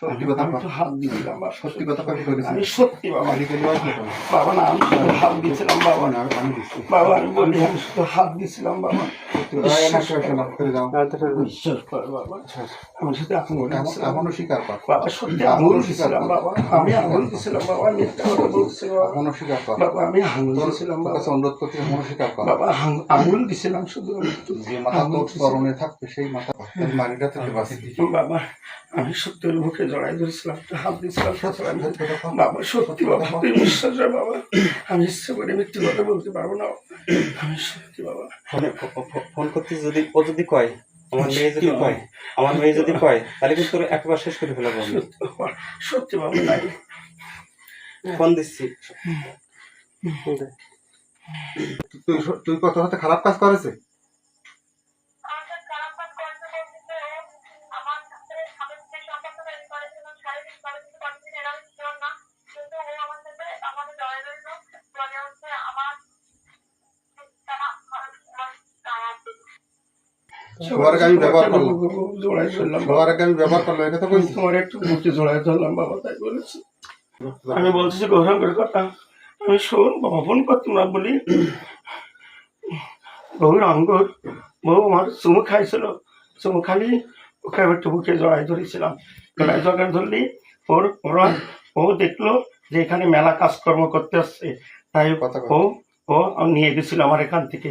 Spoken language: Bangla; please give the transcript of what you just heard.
সত্যি কথা হাত দিয়েছিলাম বাবা সত্যি কথা আমি সত্যি বাবা। না কোনো। বাবা না আমি শুধু হাত দিয়েছিলাম বাবা। না, আমি- বাবা আমি বলি আমি শুধু হাত দিয়েছিলাম বাবা। বিশ্বাস করে আমি শুধু স্বীকার কর। বাবা সত্যি আঙুল দিয়েছিলাম বাবা আমি আঙুল দিয়েছিলাম বাবা আমি মিথ্যা কথা বলছি বাবা। এমনও স্বীকার কর। বাবা আমি আঙুল তোর দিয়েছিলাম তোর বাবা। অনুরোধ করছি এমনও স্বীকার কর। বাবা আঙ- আঙুল দিয়েছিলাম শুধু যে মাথা তোর। স্মরণে থাকবে সেই মাথা মানিটা থেকে বাঁচি বাবা আমি সত্যি ওর মুখে বাবা সত্যি বাবা তুই বিশ্বাস হয় বাবা। আমি ইচ্ছে করে কথা বলতে পারব না। আমি সত্যি বাবা। ফোনে- করতে যদি ও যদি কয় আমার মেয়ে যদি কয় আমার মেয়ে যদি কয় তাহলে কিন্তু তোর একবার শেষ করে ফেলাবো সত্যি বাবা তাই ফোন দিচ্ছি। তুই তুই কত হাতে খারাপ কাজ করেছে সবার আগে আমি ব্যবহার করলাম। জড়াই ধরলাম সবার আগে আমি ব্যবহার করলাম এটা তো আমি তোমার একটু মুখে জড়াই ধরলাম বাবা তাই বলেছি। আমি বলছি যে গ্রহণ করে কথা। আমি শোন বাবা ফোন করতাম না বলি। বহুর আঙ্গুর বহু আমার চুমু খাইছিল। চুমু খালি ওকে একটু বুকে জড়াই ধরেছিলাম। জড়াই জড়াই ধরলি ওর ওরা ও দেখল যে এখানে মেলা কাজকর্ম করতে আসছে। তাই কথা। ও ও নিয়ে গেছিল আমার এখান থেকে।